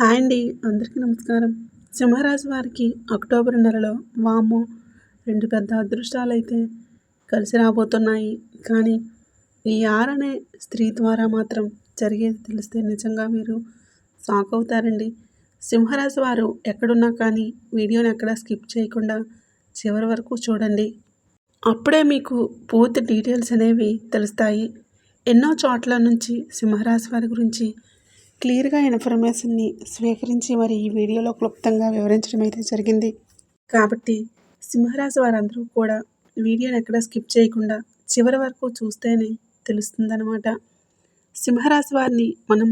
Hi అండి అందరికీ నమస్కారం. సింహరాశి వారికి అక్టోబర్ నెలలో వాము రెండు పెద్ద అదృష్టాలు అయితే కలిసి రాబోతున్నాయి. కానీ ఈ ఆరనే స్త్రీ ద్వారా మాత్రం జరిగేది తెలిస్తే నిజంగా మీరు షాక్ అవుతారండి. సింహరాశి వారు ఎక్కడున్నా కానీ వీడియోని ఎక్కడ స్కిప్ చేయకుండా చివరి వరకు చూడండి. అప్పుడే మీకు పూర్తి డీటెయిల్స్ అనేవి తెలుస్తాయి. ఎన్నో చోట్ల నుంచి సింహరాశి వారి గురించి క్లియర్గా ఇన్ఫర్మేషన్ని స్వీకరించి మరి ఈ వీడియోలో క్లుప్తంగా వివరించడం అయితే జరిగింది. కాబట్టి సింహరాశి వారందరూ కూడా వీడియోని ఎక్కడ స్కిప్ చేయకుండా చివరి వరకు చూస్తేనే తెలుస్తుందన్నమాట. సింహరాశి వారిని మనం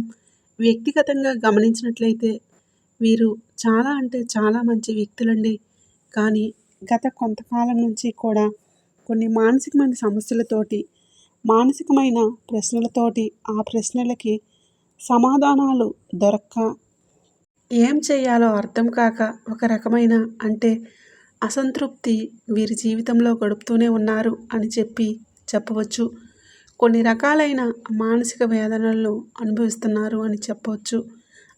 వ్యక్తిగతంగా గమనించినట్లయితే వీరు చాలా అంటే చాలా మంచి వ్యక్తులండి. కానీ గత కొంతకాలం నుంచి కూడా కొన్ని మానసికమైన సమస్యలతోటి మానసికమైన ప్రశ్నలతోటి ఆ ప్రశ్నలకి సమాధానాలు దొరక్క. ఏం చేయాలో అర్థం కాక ఒక రకమైన అంటే అసంతృప్తి వీరి జీవితంలో గడుపుతూనే ఉన్నారు అని చెప్పి చెప్పవచ్చు. కొన్ని రకాలైన మానసిక వేదనలను అనుభవిస్తున్నారు అని చెప్పవచ్చు.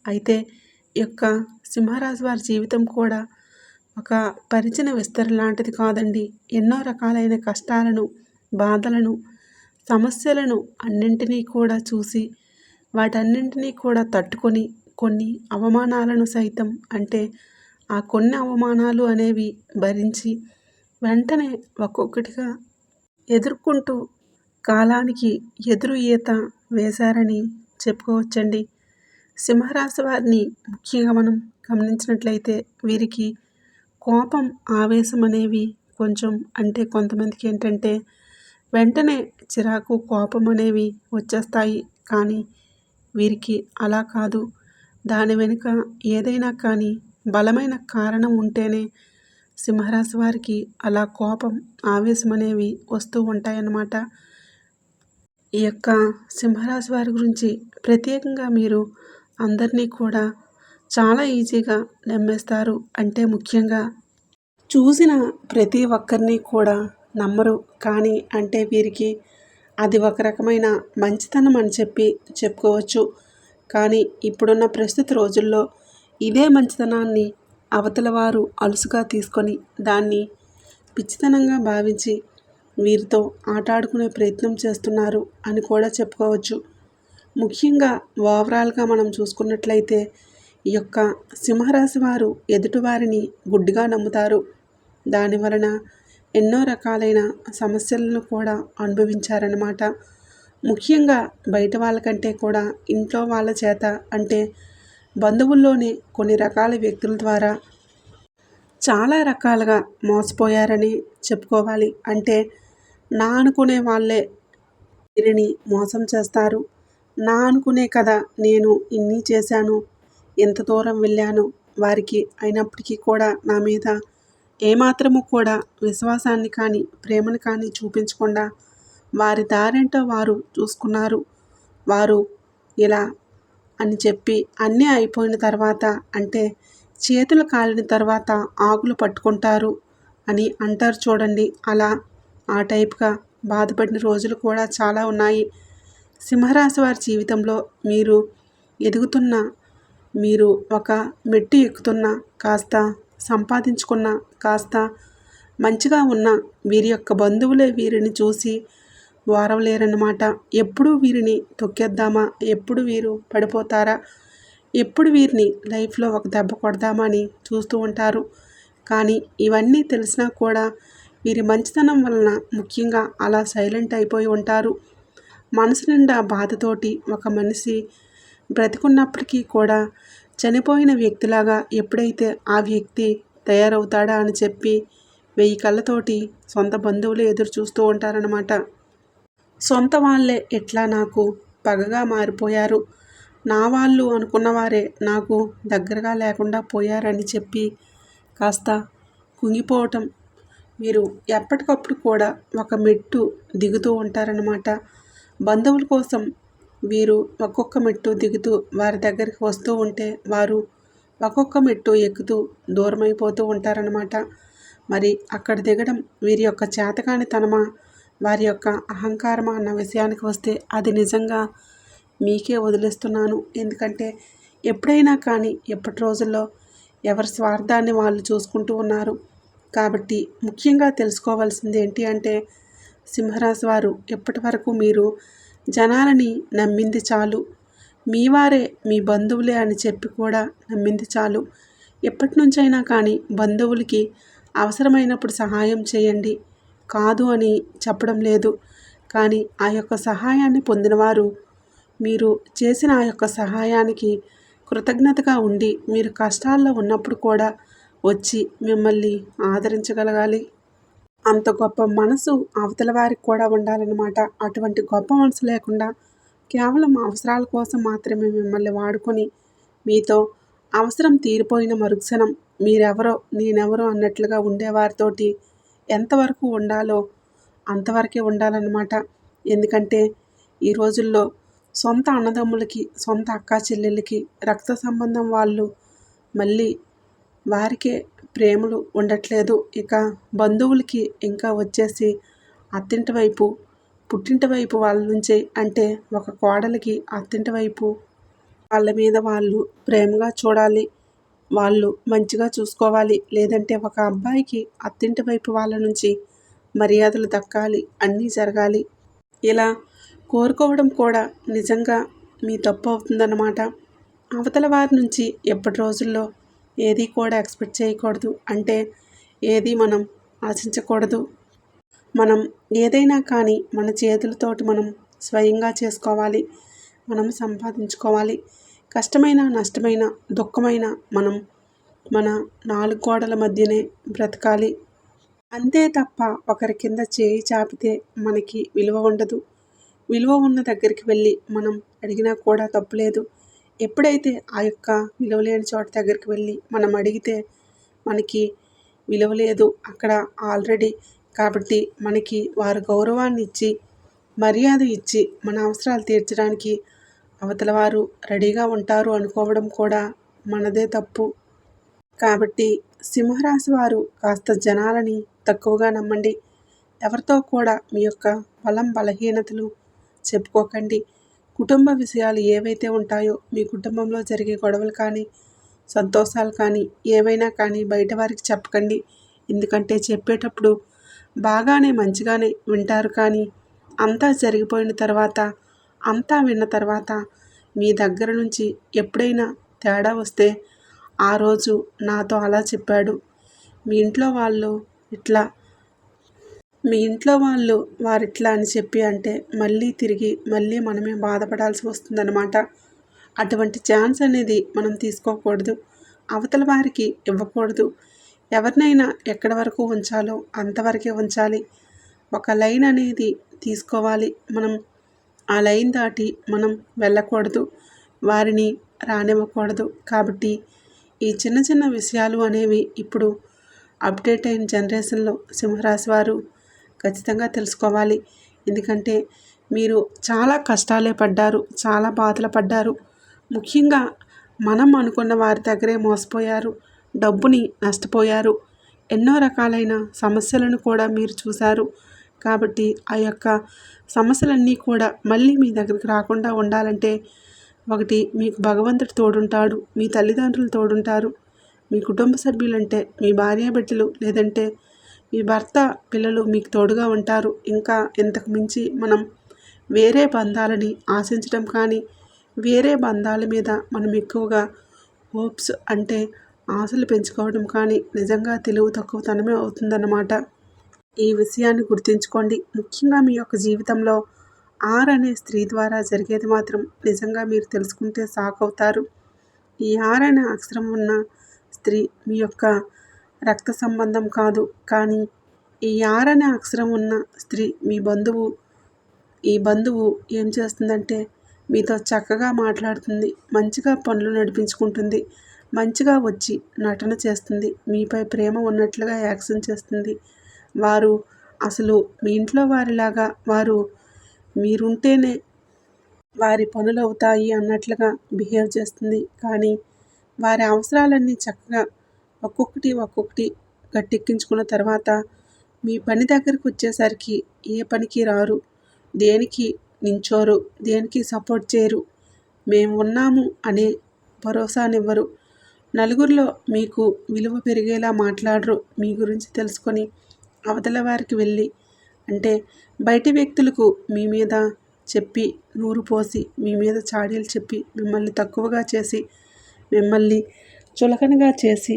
అయితే యొక్క సింహరాశి వారి జీవితం కూడా ఒక పరిచిన విస్తరణ లాంటిది కాదండి. ఎన్నో రకాలైన కష్టాలను బాధలను సమస్యలను అన్నింటినీ కూడా చూసి వాటన్నింటినీ కూడా తట్టుకొని కొన్ని అవమానాలను సైతం అంటే ఆ కొన్ని అవమానాలు అనేవి భరించి వెంటనే ఒక్కొక్కటిగా ఎదుర్కొంటూ కాలానికి ఎదురు ఈత వేశారని చెప్పుకోవచ్చండి. సింహరాశి వారిని ముఖ్యంగా మనం గమనించినట్లయితే వీరికి కోపం ఆవేశం అనేవి కొంచెం అంటే కొంతమందికి ఏంటంటే వెంటనే చిరాకు కోపం అనేవి వచ్చేస్తాయి. కానీ వీరికి అలా కాదు. దాని వెనుక ఏదైనా కానీ బలమైన కారణం ఉంటేనే సింహరాశి వారికి అలా కోపం ఆవేశం అనేవి వస్తూ ఉంటాయన్నమాట. ఈ యొక్క సింహరాశి వారి గురించి ప్రత్యేకంగా మీరు అందరినీ కూడా చాలా ఈజీగా నమ్మేస్తారు. అంటే ముఖ్యంగా చూసిన ప్రతి ఒక్కరిని కూడా నమ్మరు. కానీ అంటే వీరికి అది ఒక రకమైన మంచితనం అని చెప్పి చెప్పుకోవచ్చు. కానీ ఇప్పుడున్న ప్రస్తుత రోజుల్లో ఇదే మంచితనాన్ని అవతల వారు అలుసుగా తీసుకొని దాన్ని పిచ్చితనంగా భావించి వీరితో ఆటాడుకునే ప్రయత్నం చేస్తున్నారు అని కూడా చెప్పుకోవచ్చు. ముఖ్యంగా ఓవరాల్గా మనం చూసుకున్నట్లయితే ఈ యొక్క సింహరాశి వారు ఎదుటివారిని గుడ్డిగా నమ్ముతారు. దాని వలన ఎన్నో రకాలైన సమస్యలను కూడా అనుభవించారన్నమాట. ముఖ్యంగా బయట వాళ్ళకంటే కూడా ఇంట్లో వాళ్ళ చేత అంటే బంధువుల్లోనే కొన్ని రకాల వ్యక్తుల ద్వారా చాలా రకాలుగా మోసపోయారని చెప్పుకోవాలి అంటే నా అనుకునే వాళ్ళే వీరిని మోసం చేస్తారు. నా అనుకునే కదా నేను ఇన్ని చేశాను ఎంత దూరం వెళ్ళాను వారికి అయినప్పటికీ కూడా నా మీద ఏమాత్రము కూడా విశ్వాసాన్ని కానీ ప్రేమను కానీ చూపించకుండా వారి దారేంటో వారు చూసుకున్నారు. వారు ఇలా అని చెప్పి అన్నీ అయిపోయిన తర్వాత అంటే చేతులు కాలిన తర్వాత ఆకులు పట్టుకుంటారు అని అంటారు చూడండి. అలా ఆ టైప్గా బాధపడిన రోజులు కూడా చాలా ఉన్నాయి. సింహరాశి వారి జీవితంలో మీరు ఎదుగుతున్న మీరు ఒక మెట్టు ఎక్కుతున్న కాస్త సంపాదించుకున్న కాస్త మంచిగా ఉన్న వీరి యొక్క బంధువులే వీరిని చూసి వారవలేరన్నమాట. ఎప్పుడు వీరిని తొక్కేద్దామా? ఎప్పుడు వీరు పడిపోతారా? ఎప్పుడు వీరిని లైఫ్లో ఒక దెబ్బ కొడదామా అని చూస్తూ ఉంటారు. కానీ ఇవన్నీ తెలిసినా కూడా వీరి మంచితనం వలన ముఖ్యంగా అలా సైలెంట్ అయిపోయి ఉంటారు. మనసు నిండా బాధతోటి ఒక మనిషి బ్రతికున్నప్పటికీ కూడా చనిపోయిన వ్యక్తిలాగా ఎప్పుడైతే ఆ వ్యక్తి తయారవుతాడా అని చెప్పి వెయ్యి కళ్ళతోటి సొంత బంధువులు ఎదురు చూస్తూ ఉంటారనమాట సొంత వాళ్ళే ఎట్లా నాకు పగగా మారిపోయారు? నా వాళ్ళు అనుకున్న వారే నాకు దగ్గరగా లేకుండా పోయారని చెప్పి కాస్త కుంగిపోవటం మీరు ఎప్పటికప్పుడు కూడా ఒక మెట్టు దిగుతూ ఉంటారనమాట బంధువుల కోసం వీరు ఒక్కొక్క మెట్టు దిగుతూ వారి దగ్గరికి వస్తూ ఉంటే వారు ఒక్కొక్క మెట్టు ఎక్కుతూ దూరమైపోతూ ఉంటారనమాట మరి అక్కడ దిగడం వీరి యొక్క చేతకానితనమా? వారి యొక్క అహంకారమా అన్న విషయానికి వస్తే అది నిజంగా మీకే వదిలేస్తున్నాను. ఎందుకంటే ఎప్పుడైనా కానీ ఎప్పటి రోజుల్లో ఎవరి స్వార్థాన్ని వాళ్ళు చూసుకుంటూ ఉన్నారు. కాబట్టి ముఖ్యంగా తెలుసుకోవాల్సింది ఏంటి అంటే సింహరాశి వారు ఎప్పటి వరకు మీరు జనాలని నమ్మింది చాలు. మీ వారే మీ బంధువులే అని చెప్పి కూడా నమ్మింది చాలు. ఎప్పటి నుంచైనా కానీ బంధువులకి అవసరమైనప్పుడు సహాయం చేయండి. కాదు అని చెప్పడం లేదు. కానీ ఆ యొక్క సహాయాన్ని పొందినవారు మీరు చేసిన ఆ యొక్క సహాయానికి కృతజ్ఞతగా ఉండి మీరు కష్టాల్లో ఉన్నప్పుడు కూడా వచ్చి మిమ్మల్ని ఆదరించగలగాలి. అంత గొప్ప మనసు అవతల వారికి కూడా ఉండాలన్నమాట. అటువంటి గొప్ప మనసు లేకుండా కేవలం అవసరాల కోసం మాత్రమే మిమ్మల్ని వాడుకొని మీతో అవసరం తీరిపోయిన మరుక్షణం మీరెవరో నేనెవరో అన్నట్లుగా ఉండేవారితోటి ఎంతవరకు ఉండాలో అంతవరకే ఉండాలన్నమాట. ఎందుకంటే ఈ రోజుల్లో సొంత అన్నదమ్ములకి సొంత అక్కా చెల్లెళ్ళకి రక్త సంబంధం వాళ్ళు మళ్ళీ వారికే ప్రేమలు ఉండట్లేదు. ఇక బంధువులకి ఇంకా వచ్చేసి అత్తింటి వైపు పుట్టింటి వైపు వాళ్ళ నుంచి అంటే ఒక కోడలికి అత్తింటి వైపు వాళ్ళ మీద వాళ్ళు ప్రేమగా చూడాలి. వాళ్ళు మంచిగా చూసుకోవాలి. లేదంటే ఒక అబ్బాయికి అత్తింటి వైపు వాళ్ళ నుంచి మర్యాదలు దక్కాలి. అన్నీ జరగాలి. ఇలా కోరుకోవడం కూడా నిజంగా మీ తప్పు అవుతుందన్నమాట. అవతల వారి నుంచి ఎప్పటి రోజుల్లో ఏది కూడా ఎక్స్పెక్ట్ చేయకూడదు. అంటే ఏది మనం ఆశించకూడదు. మనం ఏదైనా కానీ మన చేతులతోటి మనం స్వయంగా చేసుకోవాలి. మనం సంపాదించుకోవాలి. కష్టమైన నష్టమైన దుఃఖమైన మనం మన నాలుగు గోడల మధ్యనే బ్రతకాలి. అంతే తప్ప ఒకరి కింద చేయి చాపితే మనకి విలువ ఉండదు. విలువ ఉన్న దగ్గరికి వెళ్ళి మనం అడిగినా కూడా తప్పులేదు ఎప్పుడైతే ఆ యొక్క విలువలేని చోట దగ్గరికి వెళ్ళి మనం అడిగితే మనకి విలువ లేదు అక్కడ ఆల్రెడీ కాబట్టి మనకి వారు గౌరవాన్ని ఇచ్చి మర్యాద ఇచ్చి మన అవసరాలు తీర్చడానికి అవతల వారు రెడీగా ఉంటారు అనుకోవడం కూడా మనదే తప్పు. కాబట్టి సింహరాశి వారు కాస్త జనాలని తక్కువగా నమ్మండి. ఎవరితో కూడా మీ యొక్క బలం బలహీనతలు చెప్పుకోకండి. కుటుంబ విషయాలు ఏవైతే ఉంటాయో మీ కుటుంబంలో జరిగే గొడవలు కానీ సంతోషాలు కానీ ఏవైనా కానీ బయట వారికి చెప్పకండి. ఎందుకంటే చెప్పేటప్పుడు బాగానే మంచిగానే వింటారు కానీ అంతా జరిగిపోయిన తర్వాత అంతా విన్న తర్వాత మీ దగ్గర నుంచి ఎప్పుడైనా తేడా వస్తే ఆ రోజు నాతో అలా చెప్పాడు. మీ ఇంట్లో వాళ్ళు ఇట్లా మీ ఇంట్లో వాళ్ళు వారిట్లా అని చెప్పి అంటే మళ్ళీ తిరిగి మళ్ళీ మనమే బాధపడాల్సి వస్తుందన్నమాట. అటువంటి ఛాన్స్ అనేది మనం తీసుకోకూడదు. అవతల వారికి ఇవ్వకూడదు. ఎవరినైనా ఎక్కడి వరకు ఉంచాలో అంతవరకే ఉంచాలి. ఒక లైన్ అనేది తీసుకోవాలి. మనం ఆ లైన్ దాటి మనం వెళ్ళకూడదు. వారిని రానివ్వకూడదు. కాబట్టి ఈ చిన్న చిన్న విషయాలు అనేవి ఇప్పుడు అప్డేట్ అయిన జనరేషన్లో సింహరాశి వారు ఖచ్చితంగా తెలుసుకోవాలి. ఎందుకంటే మీరు చాలా కష్టాలే పడ్డారు చాలా బాధలు పడ్డారు. ముఖ్యంగా మనం అనుకున్న వారి దగ్గరే మోసపోయారు డబ్బుని నష్టపోయారు. ఎన్నో రకాలైన సమస్యలను కూడా మీరు చూశారు. కాబట్టి ఆ యొక్క సమస్యలన్నీ కూడా మళ్ళీ మీ దగ్గరికి రాకుండా ఉండాలంటే ఒకటి మీకు భగవంతుడు తోడుంటాడు మీ తల్లిదండ్రులు తోడుంటారు. మీ కుటుంబ సభ్యులంటే మీ భార్య బిడ్డలు లేదంటే మీ భర్త పిల్లలు మీకు తోడుగా ఉంటారు. ఇంకా ఇంతకు మించి మనం వేరే బంధాలని ఆశించడం కానీ వేరే బంధాల మీద మనం ఎక్కువగా హోప్స్ అంటే ఆశలు పెంచుకోవడం కానీ నిజంగా తెలివి తక్కువతనమే అవుతుందన్నమాట. ఈ విషయాన్ని గుర్తుంచుకోండి. ముఖ్యంగా మీ యొక్క జీవితంలో ఆర్ అనే స్త్రీ ద్వారా జరిగేది మాత్రం నిజంగా మీరు తెలుసుకుంటే సాకవుతారు. అవుతారు ఈ ఆర్ అనే అక్షరం ఉన్న స్త్రీ మీ యొక్క రక్త సంబంధం కాదు. కానీ ఈ ఆర్ అనే అక్షరం ఉన్న స్త్రీ మీ బంధువు ఈ బంధువు ఏం చేస్తుందంటే మీతో చక్కగా మాట్లాడుతుంది మంచిగా పనులు నడిపించుకుంటుంది మంచిగా వచ్చి నటన చేస్తుంది మీపై ప్రేమ ఉన్నట్లుగా యాక్షన్ చేస్తుంది. వారు అసలు మీ ఇంట్లో వారిలాగా వారు మీరుంటేనే వారి పనులు అవుతాయి అన్నట్లుగా బిహేవ్ చేస్తుంది. కానీ వారి అవసరాలన్నీ చక్కగా ఒక్కొక్కటి ఒక్కొక్కటి గట్టెక్కించుకున్న తర్వాత మీ పని దగ్గరకు వచ్చేసరికి ఏ పనికి రారు? దేనికి నించోరు? దేనికి సపోర్ట్ చేయరు? మేము ఉన్నాము అనే భరోసానివ్వరు. నలుగురిలో మీకు విలువ పెరిగేలా మాట్లాడరు. మీ గురించి తెలుసుకొని అవతల వారికి వెళ్ళి అంటే బయటి వ్యక్తులకు మీ మీద చెప్పి నూరు పోసి మీ మీద చాడీలు చెప్పి మిమ్మల్ని తక్కువగా చేసి మిమ్మల్ని చులకనగా చేసి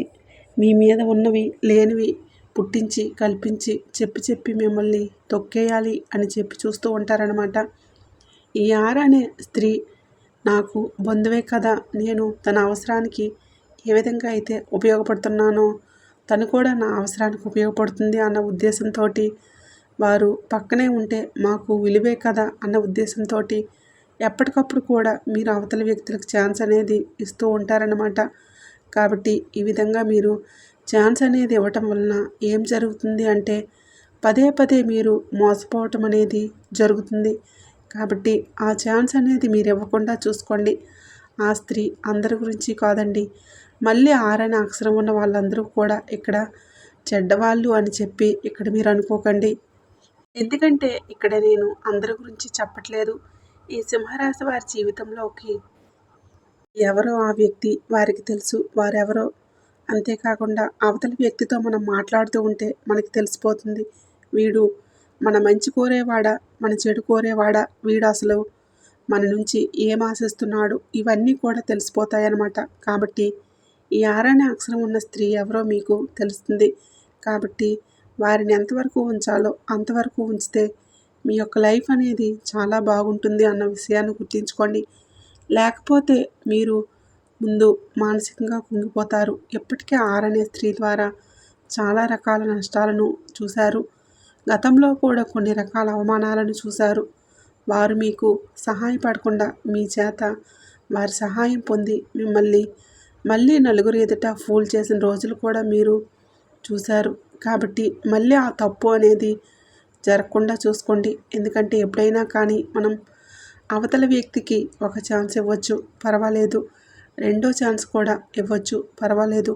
మీ మీద ఉన్నవి లేనివి పుట్టించి కల్పించి చెప్పి చెప్పి మిమ్మల్ని తొక్కేయాలి అని చెప్పి చూస్తూ ఉంటారనమాట ఈ ఆర అనే స్త్రీ నాకు బంధువే కదా నేను తన అవసరానికి ఏ విధంగా అయితే ఉపయోగపడుతున్నానో తను కూడా నా అవసరానికి ఉపయోగపడుతుంది అన్న ఉద్దేశంతో వారు పక్కనే ఉంటే మాకు విలువే కదా అన్న ఉద్దేశంతో ఎప్పటికప్పుడు కూడా మీరు అవతల వ్యక్తులకు ఛాన్స్ అనేది ఇస్తూ ఉంటారన్నమాట. కాబట్టి ఈ విధంగా మీరు ఛాన్స్ అనేది ఇవ్వటం వలన ఏం జరుగుతుంది అంటే పదే పదే మీరు మోసపోవటం అనేది జరుగుతుంది. కాబట్టి ఆ ఛాన్స్ అనేది మీరు ఇవ్వకుండా చూసుకోండి. ఆ స్త్రీ అందరి గురించి కాదండి. మళ్ళీ ఆరని అక్షరం ఉన్న వాళ్ళందరూ కూడా ఇక్కడ చెడ్డవాళ్ళు అని చెప్పి ఇక్కడ మీరు అనుకోకండి. ఎందుకంటే ఇక్కడ నేను అందరి గురించి చెప్పట్లేదు. ఈ సింహరాశి వారి జీవితంలోకి ఎవరో ఆ వ్యక్తి వారికి తెలుసు వారెవరో. అంతేకాకుండా అవతలి వ్యక్తితో మనం మాట్లాడుతూ ఉంటే మనకి తెలిసిపోతుంది వీడు మన మంచి కోరేవాడా మన చెడు కోరేవాడా వీడు అసలు మన నుంచి ఏం ఆశిస్తున్నాడు ఇవన్నీ కూడా తెలిసిపోతాయన్నమాట. కాబట్టి ఈ ఆరనే అక్షరం ఉన్న స్త్రీ ఎవరో మీకు తెలుస్తుంది. కాబట్టి వారిని ఎంతవరకు ఉంచాలో అంతవరకు ఉంచితే మీ యొక్క లైఫ్ అనేది చాలా బాగుంటుంది అన్న విషయాన్ని గుర్తుంచుకోండి. లేకపోతే మీరు ముందు మానసికంగా కుంగిపోతారు. ఎప్పటికీ ఆరనే స్త్రీ ద్వారా చాలా రకాల నష్టాలను చూశారు. గతంలో కూడా కొన్ని రకాల అవమానాలను చూశారు. వారు మీకు సహాయపడకుండా మీ చేత వారి సహాయం పొంది మిమ్మల్ని మళ్ళీ నలుగురు ఎదుట ఫూల్ చేసిన రోజులు కూడా మీరు చూశారు. కాబట్టి మళ్ళీ ఆ తప్పు అనేది జరగకుండా చూసుకోండి. ఎందుకంటే ఎప్పుడైనా కానీ మనం అవతల వ్యక్తికి ఒక ఛాన్స్ ఇవ్వచ్చు పర్వాలేదు. రెండో ఛాన్స్ కూడా ఇవ్వచ్చు పర్వాలేదు.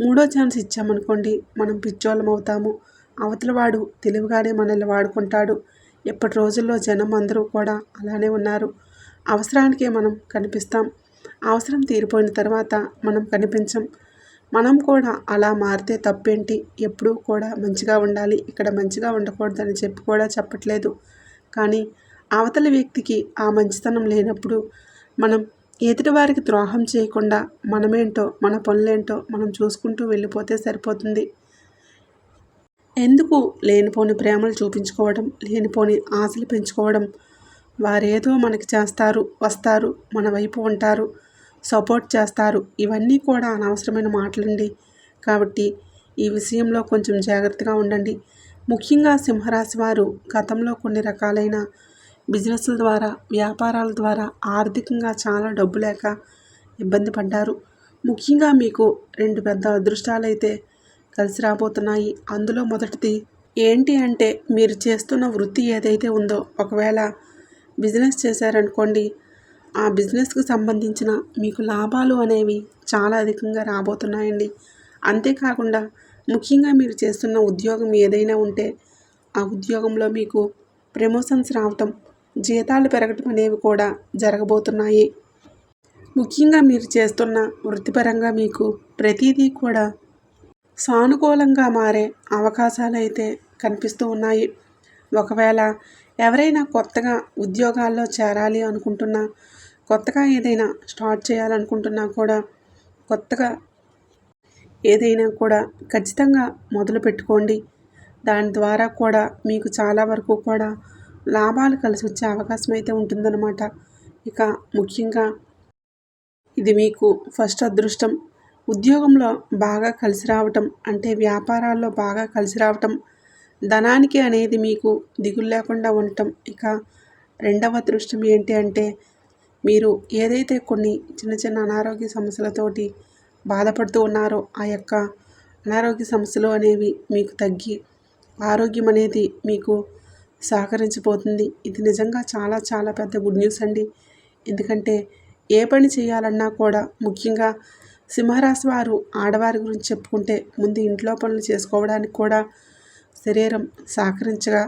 మూడో ఛాన్స్ ఇచ్చామనుకోండి మనం పిచ్చోళ్ళం అవుతాము. అవతల వాడు తెలివిగానే మనల్ని వాడుకుంటాడు. ఇప్పటి రోజుల్లో జనం అందరూ కూడా అలానే ఉన్నారు. అవసరానికే మనం కనిపిస్తాం. అవసరం తీరిపోయిన తర్వాత మనం కనిపించం. మనం కూడా అలా మారితే తప్పేంటి? ఎప్పుడూ కూడా మంచిగా ఉండాలి. ఇక్కడ మంచిగా ఉండకూడదని చెప్పి కూడా చెప్పట్లేదు. కానీ అవతల వ్యక్తికి ఆ మంచితనం లేనప్పుడు మనం ఎదుటివారికి ద్రోహం చేయకుండా మనమేంటో మన పనులేంటో మనం చూసుకుంటూ వెళ్ళిపోతే సరిపోతుంది. ఎందుకు లేనిపోని ప్రేమలు చూపించుకోవడం లేనిపోని ఆశలు పెంచుకోవడం? వారేదో మనకి చేస్తారు వస్తారు మన వైపు ఉంటారు సపోర్ట్ చేస్తారు. ఇవన్నీ కూడా అనవసరమైన మాటలండి. కాబట్టి ఈ విషయంలో కొంచెం జాగ్రత్తగా ఉండండి. ముఖ్యంగా సింహరాశి వారు గతంలో కొన్ని రకాలైన బిజినెస్ల ద్వారా వ్యాపారాల ద్వారా ఆర్థికంగా చాలా డబ్బు లేక ఇబ్బంది పడ్డారు. ముఖ్యంగా మీకు రెండు పెద్ద అదృష్టాలు అయితే కలిసి రాబోతున్నాయి. అందులో మొదటిది ఏంటి అంటే మీరు చేస్తున్న వృత్తి ఏదైతే ఉందో ఒకవేళ బిజినెస్ చేశారనుకోండి ఆ బిజినెస్కు సంబంధించిన మీకు లాభాలు అనేవి చాలా అధికంగా రాబోతున్నాయండి. అంతేకాకుండా ముఖ్యంగా మీరు చేస్తున్న ఉద్యోగం ఏదైనా ఉంటే ఆ ఉద్యోగంలో మీకు ప్రమోషన్స్ రావటం జీతాలు పెరగటం అనేవి కూడా జరగబోతున్నాయి. ముఖ్యంగా మీరు చేస్తున్న వృత్తిపరంగా మీకు ప్రతిదీ కూడా సానుకూలంగా మారే అవకాశాలు అయితే కనిపిస్తూ ఉన్నాయి. ఒకవేళ ఎవరైనా కొత్తగా ఉద్యోగాల్లో చేరాలి అనుకుంటున్నా కొత్తగా ఏదైనా స్టార్ట్ చేయాలనుకుంటున్నా కూడా కొత్తగా ఏదైనా కూడా ఖచ్చితంగా మొదలు పెట్టుకోండి దాని ద్వారా కూడా మీకు చాలా వరకు కూడా లాభాలు కలిసి వచ్చే అవకాశం అయితే ఉంటుందన్నమాట. ఇక ముఖ్యంగా ఇది మీకు ఫస్ట్ అదృష్టం. ఉద్యోగంలో బాగా కలిసి రావటం అంటే వ్యాపారాల్లో బాగా కలిసి రావటం. ధనానికి అనేది మీకు దిగులు లేకుండా ఉండటం. ఇక రెండవ అదృష్టం ఏంటి అంటే మీరు ఏదైతే కొన్ని చిన్న చిన్న అనారోగ్య సమస్యలతోటి బాధపడుతూ ఉన్నారో ఆ యొక్క అనారోగ్య సమస్యలు అనేవి మీకు తగ్గి ఆరోగ్యం అనేది మీకు సహకరించిపోతుంది. ఇది నిజంగా చాలా చాలా పెద్ద గుడ్ న్యూస్ అండి. ఎందుకంటే ఏ పని చేయాలన్నా కూడా ముఖ్యంగా సింహరాశి వారు ఆడవారి గురించి చెప్పుకుంటే ముందు ఇంట్లో పనులు చేసుకోవడానికి కూడా శరీరం సహకరించగా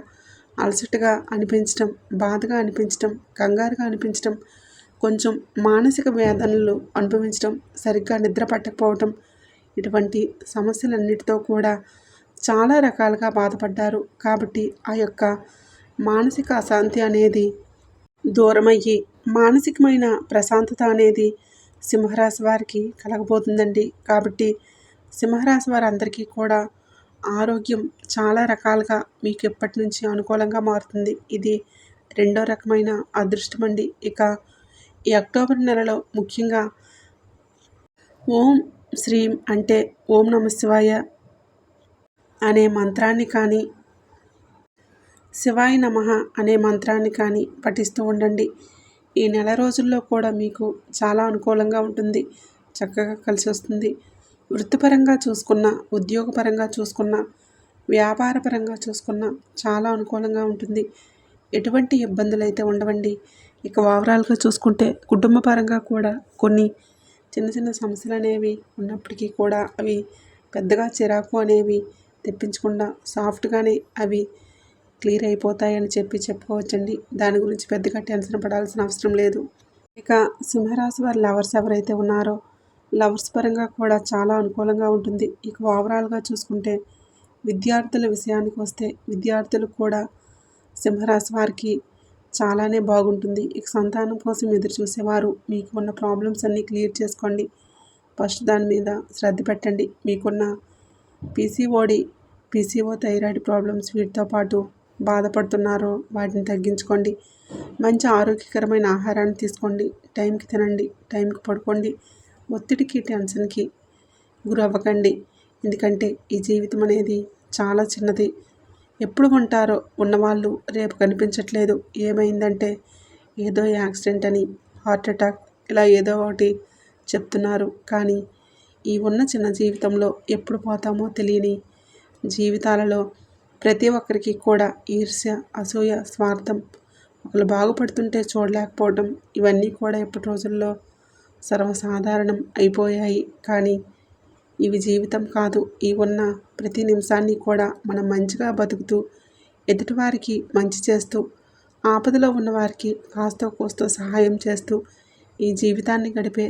అలసటగా అనిపించడం బాధగా అనిపించడం కంగారుగా అనిపించడం కొంచెం మానసిక వేదనలు అనుభవించడం సరిగ్గా నిద్ర పట్టకపోవటం ఇటువంటి సమస్యలన్నిటితో కూడా చాలా రకాలుగా బాధపడ్డారు. కాబట్టి ఆ యొక్క మానసిక అశాంతి అనేది దూరమయ్యి మానసికమైన ప్రశాంతత అనేది సింహరాశి వారికి కలగబోతుందండి. కాబట్టి సింహరాశి వారందరికీ కూడా ఆరోగ్యం చాలా రకాలుగా మీకు ఎప్పటి నుంచి అనుకూలంగా మారుతుంది. ఇది రెండో రకమైన అదృష్టం అండి. ఇక ఈ అక్టోబర్ నెలలో ముఖ్యంగా ఓం శ్రీం అంటే ఓం నమ శివాయ అనే మంత్రాన్ని కానీ శివాయ నమ అనే మంత్రాన్ని కానీ పఠిస్తూ ఉండండి. ఈ నెల రోజుల్లో కూడా మీకు చాలా అనుకూలంగా ఉంటుంది. చక్కగా కలిసి వస్తుంది. వృత్తిపరంగా చూసుకున్న ఉద్యోగపరంగా చూసుకున్న వ్యాపారపరంగా చూసుకున్న చాలా అనుకూలంగా ఉంటుంది. ఎటువంటి ఇబ్బందులు అయితే ఉండవండి. ఇక ఓవరాల్గా చూసుకుంటే కుటుంబపరంగా కూడా కొన్ని చిన్న చిన్న సమస్యలు అనేవి ఉన్నప్పటికీ కూడా అవి పెద్దగా చిరాకు అనేవి తెప్పించకుండా సాఫ్ట్గానే అవి క్లియర్ అయిపోతాయని చెప్పి చెప్పుకోవచ్చండి దాని గురించి పెద్దగా టెన్షన్ పడాల్సిన అవసరం లేదు. ఇక సింహరాశి వారి లవర్స్ ఎవరైతే ఉన్నారో లవర్స్ పరంగా కూడా చాలా అనుకూలంగా ఉంటుంది. ఇక ఓవరాల్గా చూసుకుంటే విద్యార్థుల విషయానికి వస్తే విద్యార్థులు కూడా సింహరాశి వారికి చాలానే బాగుంటుంది. ఇక సంతానం కోసం ఎదురు చూసేవారు మీకు ఉన్న ప్రాబ్లమ్స్ అన్నీ క్లియర్ చేసుకోండి. ఫస్ట్ దాని మీద శ్రద్ధ పెట్టండి. మీకున్న పీసీఓడి పీసీఓ థైరాయిడ్ ప్రాబ్లమ్స్ వీటితో పాటు బాధపడుతున్నారో. వాటిని తగ్గించుకోండి. మంచి ఆరోగ్యకరమైన ఆహారాన్ని తీసుకోండి. టైంకి తినండి. టైంకి పడుకోండి. ఒత్తిడికి టెన్షన్కి గురవ్వకండి. ఎందుకంటే ఈ జీవితం అనేది చాలా చిన్నది. ఎప్పుడు ఉంటారో ఉన్నవాళ్ళు రేపు కనిపించట్లేదు. ఏమైందంటే ఏదో యాక్సిడెంట్ అని హార్ట్ అటాక్ ఇలా ఏదో ఒకటి చెప్తున్నారు. కానీ ఈ ఉన్న చిన్న జీవితంలో ఎప్పుడు పోతామో తెలియని జీవితాలలో ప్రతి ఒక్కరికి కూడా ఈర్ష్య అసూయ స్వార్థం ఒకరు బాగుపడుతుంటే చూడలేకపోవడం ఇవన్నీ కూడా ఇప్పటి రోజుల్లో సర్వసాధారణం అయిపోయాయి. కానీ ఇవి జీవితం కాదు. ఈ ఉన్న ప్రతి నిమిషాన్ని కూడా మనం మంచిగా బతుకుతూ ఎదుటివారికి మంచి చేస్తూ ఆపదలో ఉన్నవారికి కాస్తో కోస్తో సహాయం చేస్తూ ఈ జీవితాన్ని గడిపే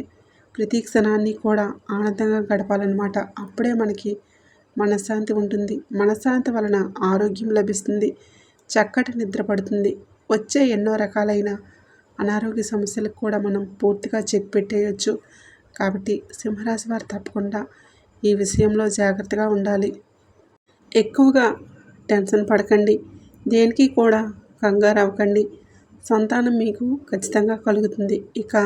ప్రతి క్షణాన్ని కూడా ఆనందంగా గడపాలన్నమాట. అప్పుడే మనకి మనశ్శాంతి ఉంటుంది. మనశ్శాంతి వలన ఆరోగ్యం లభిస్తుంది. చక్కటి నిద్ర పడుతుంది. వచ్చే ఎన్నో రకాలైన అనారోగ్య సమస్యలకు కూడా మనం పూర్తిగా చెక్ పెట్టేయచ్చు. కాబట్టి సింహరాశి వారు తప్పకుండా ఈ విషయంలో జాగ్రత్తగా ఉండాలి. ఎక్కువగా టెన్షన్ పడకండి. దేనికి కూడా కంగారు అవ్వకండి. సంతానం మీకు ఖచ్చితంగా కలుగుతుంది. ఇక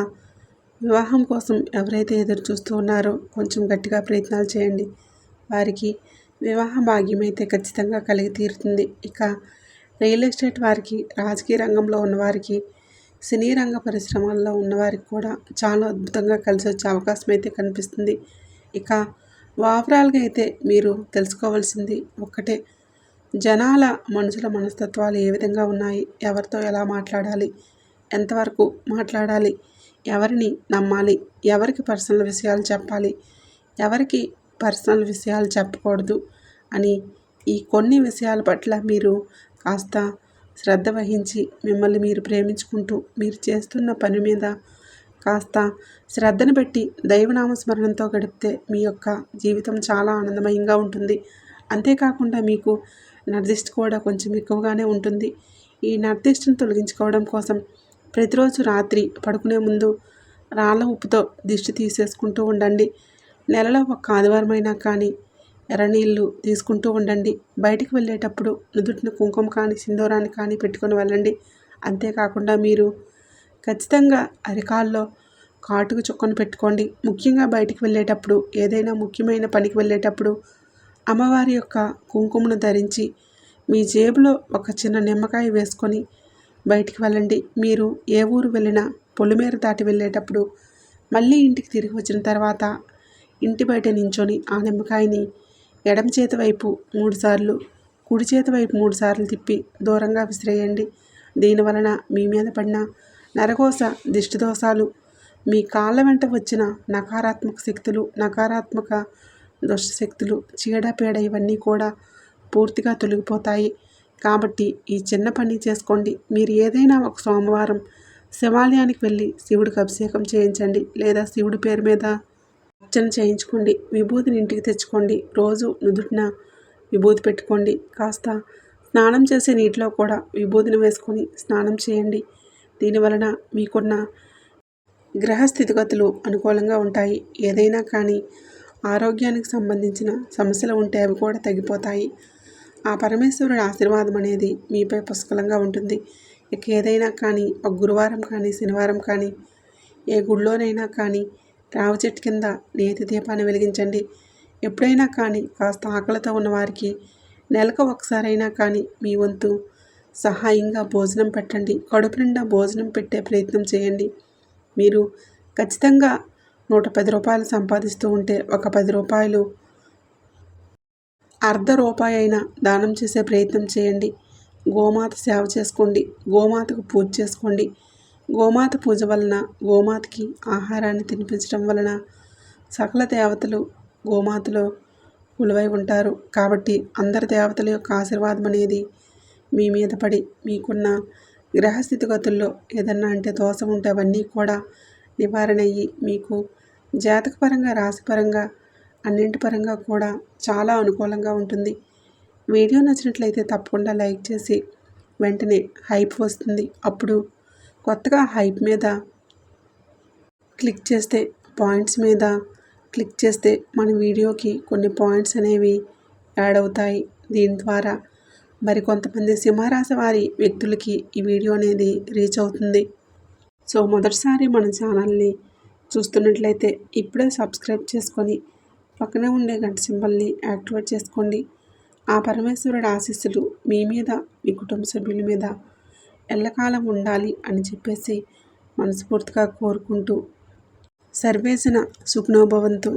వివాహం కోసం ఎవరైతే ఎదురు చూస్తూ ఉన్నారో కొంచెం గట్టిగా ప్రయత్నాలు చేయండి. వారికి వివాహ భాగ్యం అయితే ఖచ్చితంగా కలిగి తీరుతుంది. ఇక రియల్ ఎస్టేట్ వారికి రాజకీయ రంగంలో ఉన్నవారికి సినీ రంగ పరిశ్రమల్లో ఉన్నవారికి కూడా చాలా అద్భుతంగా కలిసి వచ్చే అవకాశం అయితే కనిపిస్తుంది. ఇక ఓవరాల్గా అయితే మీరు తెలుసుకోవాల్సింది ఒక్కటే. జనాల మనుషుల మనస్తత్వాలు ఏ విధంగా ఉన్నాయి? ఎవరితో ఎలా మాట్లాడాలి? ఎంతవరకు మాట్లాడాలి? ఎవరిని నమ్మాలి? ఎవరికి పర్సనల్ విషయాలు చెప్పాలి? ఎవరికి పర్సనల్ విషయాలు చెప్పకూడదు అని ఈ కొన్ని విషయాల పట్ల మీరు కాస్త శ్రద్ధ వహించి మిమ్మల్ని మీరు ప్రేమించుకుంటూ మీరు చేస్తున్న పని మీద కాస్త శ్రద్ధను పెట్టి దైవనామస్మరణంతో గడిపితే మీ యొక్క జీవితం చాలా ఆనందమయంగా ఉంటుంది. అంతేకాకుండా మీకు నర్దిష్ట కూడా కొంచెం ఎక్కువగానే ఉంటుంది. ఈ నిర్దిష్టను తొలగించుకోవడం కోసం ప్రతిరోజు రాత్రి పడుకునే ముందు రాళ్ళ ఉప్పుతో దిష్టి తీసేసుకుంటూ ఉండండి. నెలలో ఒక ఆదివారమైనా కానీ ఎర్రనీళ్ళు తీసుకుంటూ ఉండండి. బయటికి వెళ్ళేటప్పుడు నుదుటిని కుంకుమ కానీ సింధూరాన్ని కానీ పెట్టుకొని వెళ్ళండి. అంతేకాకుండా మీరు ఖచ్చితంగా అరికాల్లో కాటుకు చుక్కను పెట్టుకోండి. ముఖ్యంగా బయటికి వెళ్ళేటప్పుడు ఏదైనా ముఖ్యమైన పనికి వెళ్ళేటప్పుడు అమ్మవారి యొక్క కుంకుమను ధరించి మీ జేబులో ఒక చిన్న నిమ్మకాయ వేసుకొని బయటికి వెళ్ళండి. మీరు ఏ ఊరు వెళ్ళినా పొలిమేర దాటి వెళ్ళేటప్పుడు మళ్ళీ ఇంటికి తిరిగి వచ్చిన తర్వాత ఇంటి బయట నించొని ఆ నిమ్మకాయని ఎడమ చేతి వైపు మూడుసార్లు కుడి చేతి వైపు మూడుసార్లు తిప్పి దూరంగా విసిరేయండి. దీనివలన మీ మీద పడిన నరకోశ దిష్టి దోషాలు మీ కాళ్ళ వెంట వచ్చిన నకారాత్మక శక్తులు నకారాత్మక దుష్టశక్తులు చీడపీడ ఇవన్నీ కూడా పూర్తిగా తొలగిపోతాయి. కాబట్టి ఈ చిన్న పని చేసుకోండి. మీరు ఏదైనా ఒక సోమవారం శివాలయానికి వెళ్ళి శివుడికి అభిషేకం చేయించండి లేదా శివుడి పేరు మీద అర్చన చేయించుకోండి. విభూతిని ఇంటికి తెచ్చుకోండి. రోజు నుదుటిన విభూతి పెట్టుకోండి. కాస్త స్నానం చేసే నీటిలో కూడా విభూతిని వేసుకొని స్నానం చేయండి. దీనివలన మీకున్న గ్రహ స్థితిగతులు అనుకూలంగా ఉంటాయి. ఏదైనా కానీ ఆరోగ్యానికి సంబంధించిన సమస్యలు ఉంటే అవి కూడా తగ్గిపోతాయి. ఆ పరమేశ్వరుడి ఆశీర్వాదం అనేది మీపై పుష్కలంగా ఉంటుంది. ఇక ఏదైనా కానీ ఒక గురువారం కానీ శనివారం కానీ ఏ గుడిలోనైనా కానీ రావి చెట్టు కింద నేతి దీపాన్ని వెలిగించండి. ఎప్పుడైనా కానీ కాస్త ఆకలితో ఉన్నవారికి నెలకు ఒకసారైనా కానీ మీ వంతు సహాయంగా భోజనం పెట్టండి. కడుపు నిండా భోజనం పెట్టే ప్రయత్నం చేయండి. మీరు ఖచ్చితంగా నూట పది రూపాయలు సంపాదిస్తూ ఉంటే ఒక పది రూపాయలు అర్ధ రూపాయి అయినా దానం చేసే ప్రయత్నం చేయండి. గోమాత సేవ చేసుకోండి. గోమాతకు పూజ చేసుకోండి. గోమాత పూజ వలన గోమాతకి ఆహారాన్ని తినిపించడం వలన సకల దేవతలు గోమాతలో కొలువై ఉంటారు. కాబట్టి అందరి దేవతల యొక్క ఆశీర్వాదం అనేది మీ మీద పడి మీకున్న గ్రహస్థితిగతుల్లో ఏదన్నా అంటే దోషం ఉంటే అవన్నీ కూడా నివారణ అయ్యి మీకు జాతకపరంగా రాశిపరంగా అన్నింటి పరంగా కూడా చాలా అనుకూలంగా ఉంటుంది. వీడియో నచ్చినట్లయితే తప్పకుండా లైక్ చేసి వెంటనే హైప్ వస్తుంది. అప్పుడు కొత్తగా హైప్ మీద క్లిక్ చేస్తే పాయింట్స్ మీద క్లిక్ చేస్తే మన వీడియోకి కొన్ని పాయింట్స్ అనేవి యాడ్ అవుతాయి. దీని ద్వారా మరి కొంతమంది సింహరాశి వారి వ్యక్తులకి ఈ వీడియో అనేది రీచ్ అవుతుంది. సో మొదటిసారి మన ఛానల్ని చూస్తున్నట్లయితే ఇప్పుడే సబ్స్క్రైబ్ చేసుకొని పక్కనే ఉండే గంట సింబల్ని యాక్టివేట్ చేసుకోండి. ఆ పరమేశ్వరుడు ఆశీస్సులు మీ మీద మీ కుటుంబ సభ్యుల మీద ఎల్లకాలం ఉండాలి అని చెప్పేసి మనస్ఫూర్తిగా కోరుకుంటూ సర్వేసిన సుఖనోభవంతు.